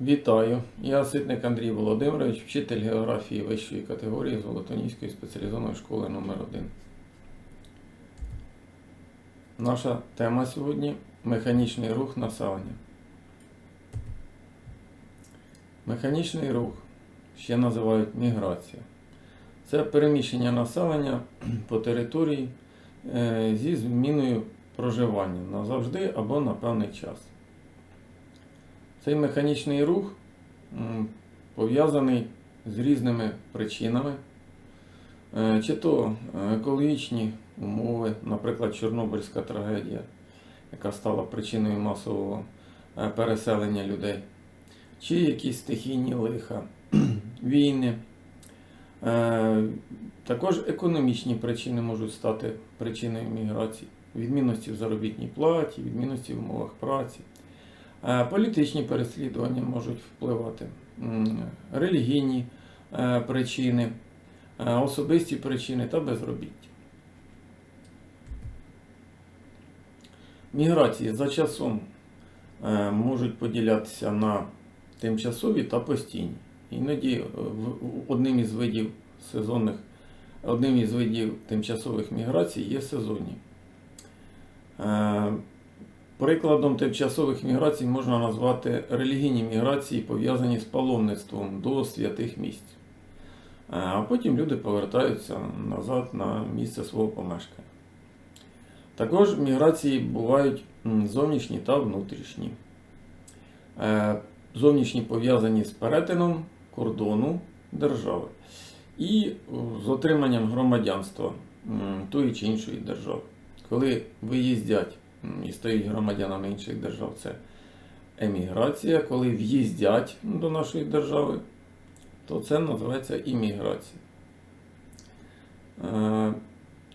Вітаю! Я Ситник Андрій Володимирович, вчитель географії вищої категорії Золотоніської спеціалізованої школи номер 1 Наша тема сьогодні механічний рух населення. Механічний рух ще називають міграція. Це переміщення населення по території е, зі зміною проживання назавжди або на певний час. Цей механічний рух пов'язаний з різними причинами, Е, чи то екологічні умови, наприклад, Чорнобильська трагедія, яка стала причиною масового е, переселення людей, чи якісь стихійні лиха, війни. Е, Також економічні причини можуть стати причиною міграції, відмінності в заробітній платі, відмінності в умовах праці. Е, Політичні переслідування можуть впливати, релігійні е, причини, е, особисті причини та безробіття. Міграції за часом можуть поділятися на тимчасові та постійні. Іноді одним із видів сезонних, одним із видів тимчасових міграцій є сезонні. Е, Прикладом тимчасових міграцій можна назвати релігійні міграції, пов'язані з паломництвом до святих місць. Е, А потім люди повертаються назад на місце свого помешкання. Також міграції бувають зовнішні та внутрішні. Е, Зовнішні пов'язані з перетином кордону держави і з отриманням громадянства тої чи іншої держави. Коли виїздять і стають громадянами інших держав, це еміграція. Коли в'їздять до нашої держави, то це називається імміграція. Е,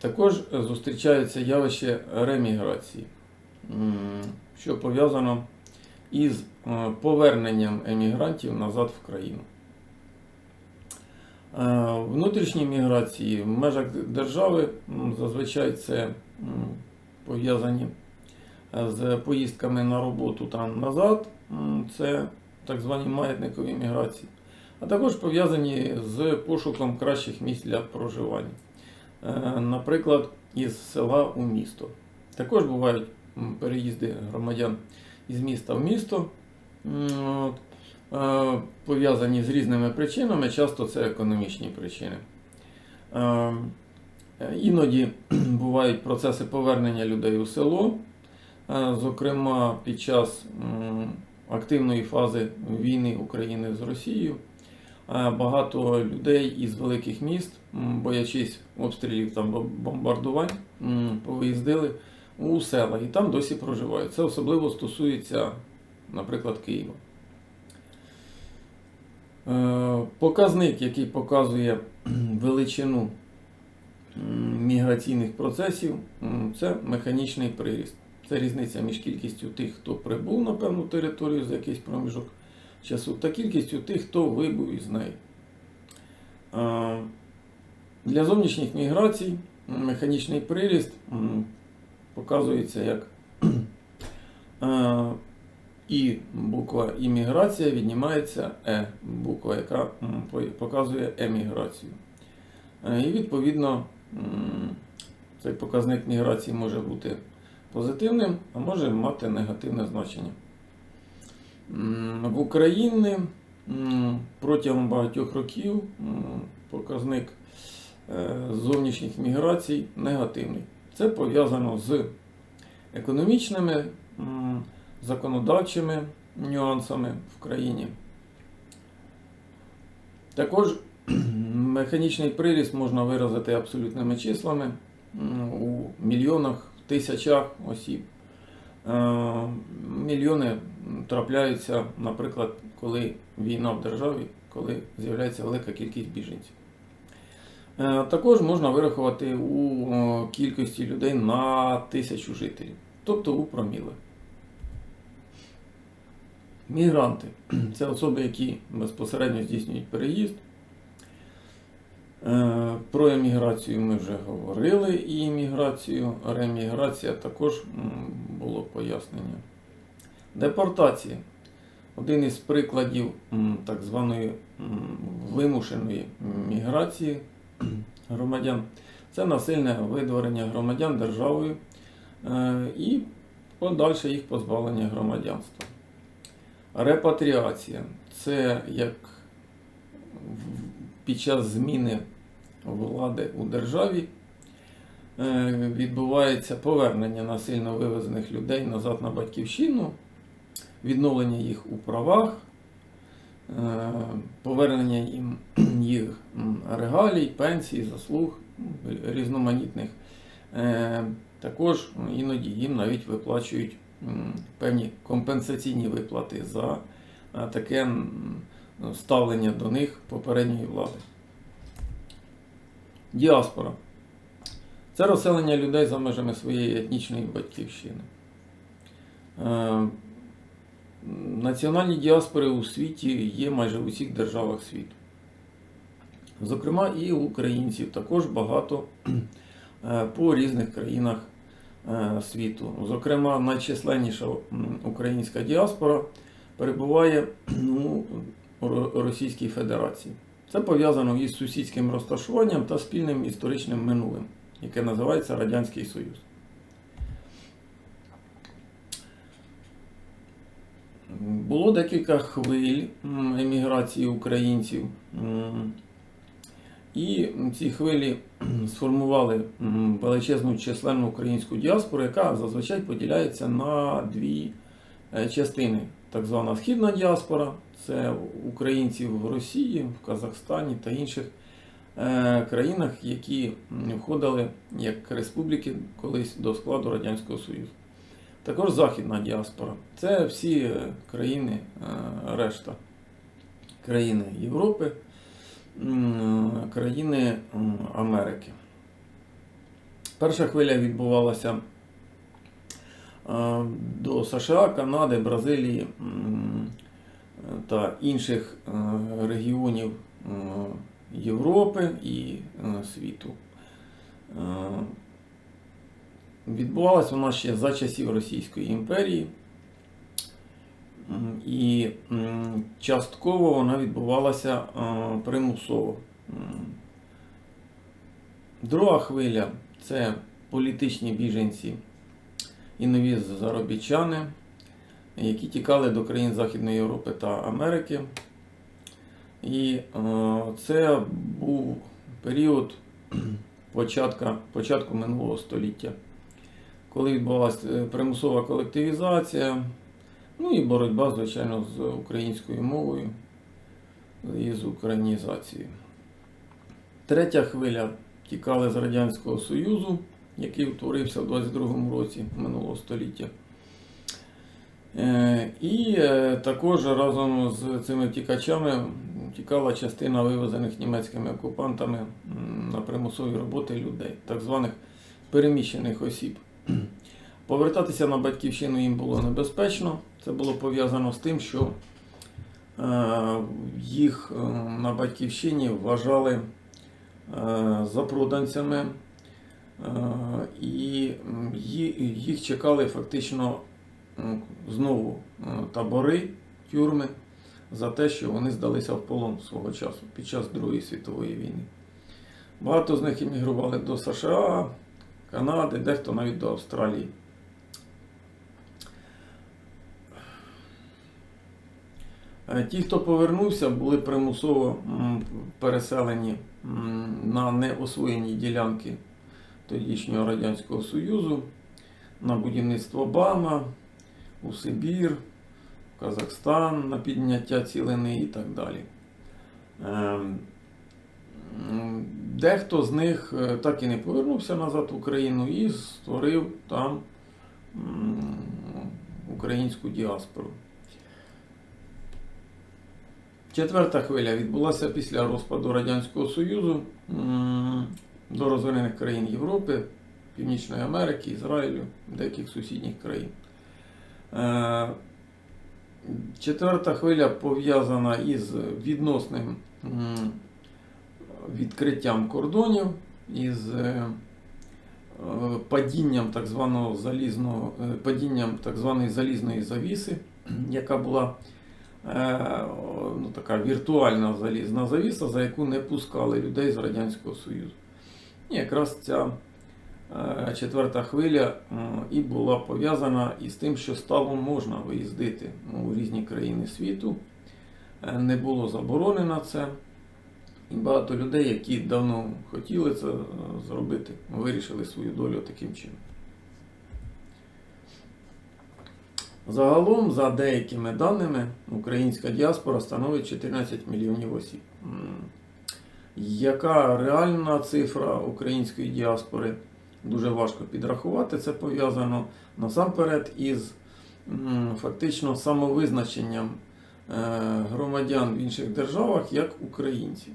Також зустрічається явище реміграції, що пов'язано із е, поверненням емігрантів назад в країну. Е, Внутрішні міграції в межах держави зазвичай це пов'язані з поїздками на роботу та назад. Це так звані маятникові міграції, а також пов'язані з пошуком кращих місць для проживання. Е, Наприклад, із села у місто. Також бувають переїзди громадян із міста в місто, е, пов'язані з різними причинами, часто це економічні причини. Е, е, Іноді бувають процеси повернення людей у село, е, зокрема під час активної фази війни України з Росією. Е, Багато людей із великих міст, боячись обстрілів та бомбардувань, повиїздили у села і там досі проживають. Це особливо стосується, наприклад, Києва. Е, Показник, який показує величину міграційних процесів, це механічний приріст. Це різниця між кількістю тих, хто прибув на певну територію за якийсь проміжок часу, та кількістю тих, хто вибув із неї. Для зовнішніх міграцій механічний приріст показується як і буква імміграція віднімається Е, буква, яка показує еміграцію. І відповідно цей показник міграції може бути позитивним, а може мати негативне значення. В Україні протягом багатьох років показник е, зовнішніх міграцій негативний. Це пов'язано з економічними, законодавчими нюансами в країні. Також механічний приріст можна виразити абсолютними числами у мільйонах, тисячах осіб. Е, Мільйони трапляються, наприклад, коли війна в державі, коли з'являється велика кількість біженців. Е, Також можна вирахувати у е, кількості людей на тисячу жителів, тобто у проміле. Мігранти це особи, які безпосередньо здійснюють переїзд. Е, Про еміграцію ми вже говорили, і імміграцію, реміграція також було пояснення. Депортація Один із прикладів так званої вимушеної міграції громадян це насильне видворення громадян державою е, і подальше їх позбавлення громадянства. Репатріація це як під час зміни влади у державі е, відбувається повернення насильно вивезених людей назад на батьківщину, відновлення їх у правах, е, повернення їм їх регалій, пенсій, заслуг різноманітних. Е, Також іноді їм навіть виплачують певні компенсаційні виплати за таке ставлення до них попередньої влади. Діаспора. Це розселення людей за межами своєї етнічної батьківщини. Е, Національні діаспори у світі є майже в усіх державах світу. Зокрема, і у українців також багато е, по різних країнах е, світу. Зокрема, найчисленніша українська діаспора перебуває ну, у Ро- Російській Федерації. Це пов'язано із сусідським розташуванням та спільним історичним минулим, яке називається Радянський Союз. Було декілька хвиль еміграції українців. І ці хвилі сформували величезну численну українську діаспору, яка зазвичай поділяється на дві е, частини. Так звана східна діаспора це українці в Росії, в Казахстані та інших е, країнах, які входили як республіки колись до складу Радянського Союзу. Також західна діаспора. Це всі е, країни, е, решта країни Європи, країни Америки. Перша хвиля відбувалася е, до США, Канади, Бразилії та інших е, регіонів е, Європи і е, світу. Е, Відбувалася вона ще за часів Російської імперії. І частково вона відбувалася е, примусово. Друга хвиля це політичні біженці і нові заробітчани, які тікали до країн Західної Європи та Америки. І е, це був період початка, початку минулого століття коли відбувалася е, примусова колективізація, ну і боротьба, звичайно, з українською мовою і з українізацією. Третя хвиля тікали з Радянського Союзу, який утворився в 22-му році минулого століття. Е, І е, також разом з цими втікачами тікала частина вивезених німецькими окупантами на примусові роботи людей, так званих переміщених осіб. Повертатися на батьківщину їм було небезпечно. Це було пов'язано з тим, що е, їх е, на батьківщині вважали запроданцями, і їх чекали фактично знову е, табори, тюрми за те, що вони здалися в полон свого часу під час Другої світової війни. Багато з них емігрували до США, Канади, дехто навіть до Австралії. Е, Ті, хто повернувся, були примусово переселені на неосвоєні ділянки тодішнього Радянського Союзу, на будівництво БАМа, у Сибір, в Казахстан на підняття цілини і так далі. Ем, Дехто з них е, так і не повернувся назад в Україну і створив там українську діаспору. Четверта хвиля відбулася після розпаду Радянського Союзу до розвинених країн Європи, Північної Америки, Ізраїлю, деяких сусідніх країн. Е, Четверта хвиля пов'язана із відносним відкриттям кордонів, із е, падінням так званого залізного, е, падінням так званої залізної завіси, яка була ну, така віртуальна залізна завіса, за яку не пускали людей з Радянського Союзу. І якраз ця е, четверта хвиля е, і була пов'язана із тим, що стало можна виїздити у різні країни світу. Е, Не було заборонено це. І багато людей, які давно хотіли це зробити, вирішили свою долю таким чином. Загалом, за деякими даними, українська діаспора становить 14 мільйонів осіб. Яка реальна цифра української діаспори? Дуже важко підрахувати. Це пов'язано насамперед із фактично самовизначенням е, громадян в інших державах як українців.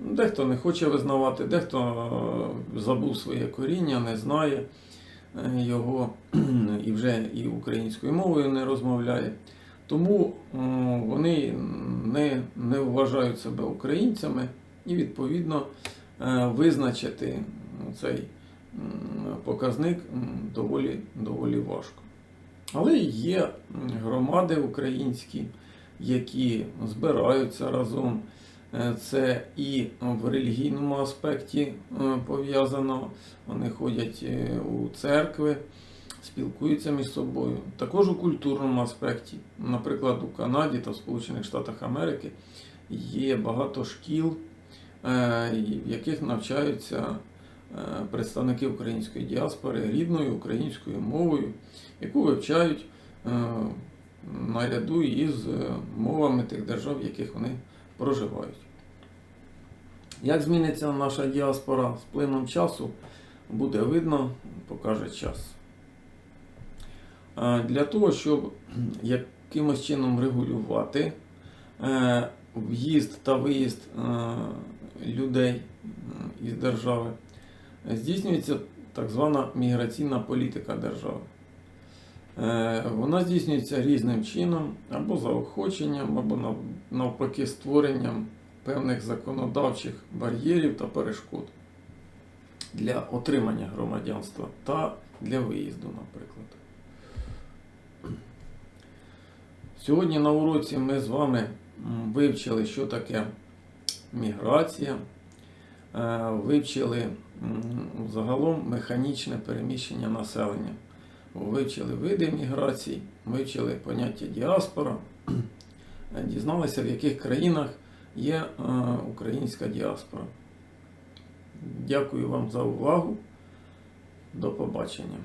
Дехто не хоче визнавати, дехто е, забув своє коріння, не знає е, його і вже і українською мовою не розмовляє. Тому вони не, не вважають себе українцями і відповідно е, визначити цей показник доволі, доволі важко. Але є громади українські, які збираються разом. Е, Це і в релігійному аспекті е, пов'язано. Вони ходять у церкви, спілкуються між собою. Також у культурному аспекті, наприклад, у Канаді та в Сполучених Штатах Америки є багато шкіл, в яких навчаються е, представники української діаспори рідною українською мовою, яку вивчають е, наряду із е, мовами тих держав, в яких вони проживають. Як зміниться наша діаспора з плином часу, буде видно, покаже час. Е, Для того, щоб якимось чином регулювати е, в'їзд та виїзд е, людей із держави, здійснюється так звана міграційна політика держави. Е, Вона здійснюється різним чином, або заохоченням, або навпаки створенням певних законодавчих бар'єрів та перешкод для отримання громадянства та для виїзду, наприклад. Сьогодні на уроці ми з вами вивчили, що таке міграція, е, вивчили загалом механічне переміщення населення, вивчили види міграцій, вивчили поняття діаспора, е, дізналися, в яких країнах є е, українська діаспора. Дякую вам за увагу. До побачення.